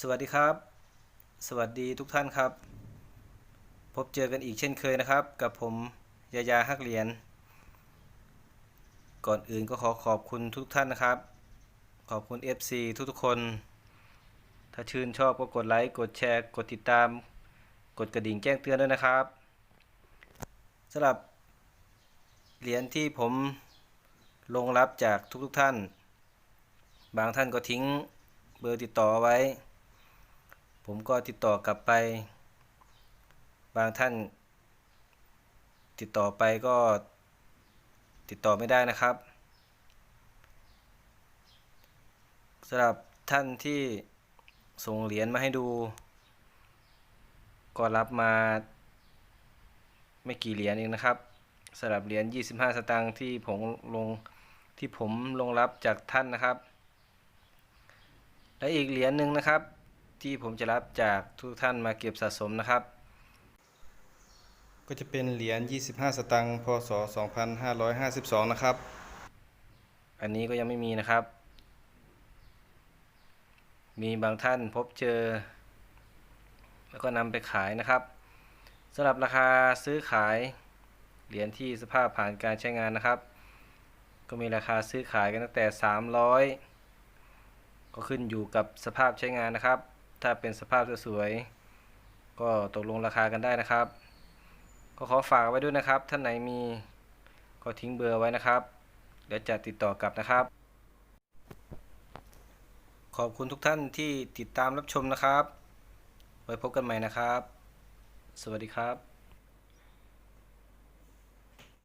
สวัสดีครับ สวัสดีทุกท่านครับ พบเจอกันอีกเช่นเคยนะครับ กับผมยายาฮักเหรียญก่อนอื่นก็ขอขอบคุณทุกท่านนะครับ ขอบคุณ FC ทุกๆคน ถ้าชื่นชอบก็กดไลค์ กดแชร์ กดติดตาม กดกระดิ่งแจ้งเตือนด้วยนะครับสำหรับเหรียญที่ผมลงรับจากทุกๆท่าน บางท่านก็ทิ้งเบอร์ติดต่อไว้ ผมก็ติดต่อกลับไป บางท่าน ติดต่อไปก็ติดต่อไม่ได้นะครับสำหรับท่านที่ส่งเหรียญมาให้ดู ก็รับมาไม่กี่เหรียญเองนะครับสำหรับเหรียญ 25 สตางค์ที่ผมลงที่ผมลงรับจากท่านนะครับ และอีกเหรียญหนึ่งนะครับ ที่ผมจะรับจากทุกท่านมาเก็บสะสมนะครับ ก็จะเป็นเหรียญ 25 สตางค์ พศ 2552 นะครับ อันนี้ก็ยังไม่มีนะครับ มีบางท่านพบเจอ แล้วก็นำไปขายนะครับสำหรับราคาซื้อขายเหรียญที่สภาพผ่านการใช้งานนะครับ ก็มีราคาซื้อขายกันตั้งแต่ 300 ก็ขึ้นอยู่กับสภาพใช้งานนะครับ ถ้าเป็นสภาพสวยๆก็ตกลงราคากันได้นะครับ ก็ขอฝากไว้ด้วยนะครับ ท่านไหนมีก็ทิ้งเบอร์ไว้นะครับ เดี๋ยวจะติดต่อกลับนะครับ ขอบคุณทุกท่านที่ติดตามรับชมนะครับ ไว้พบกันใหม่นะครับ สวัสดีครับ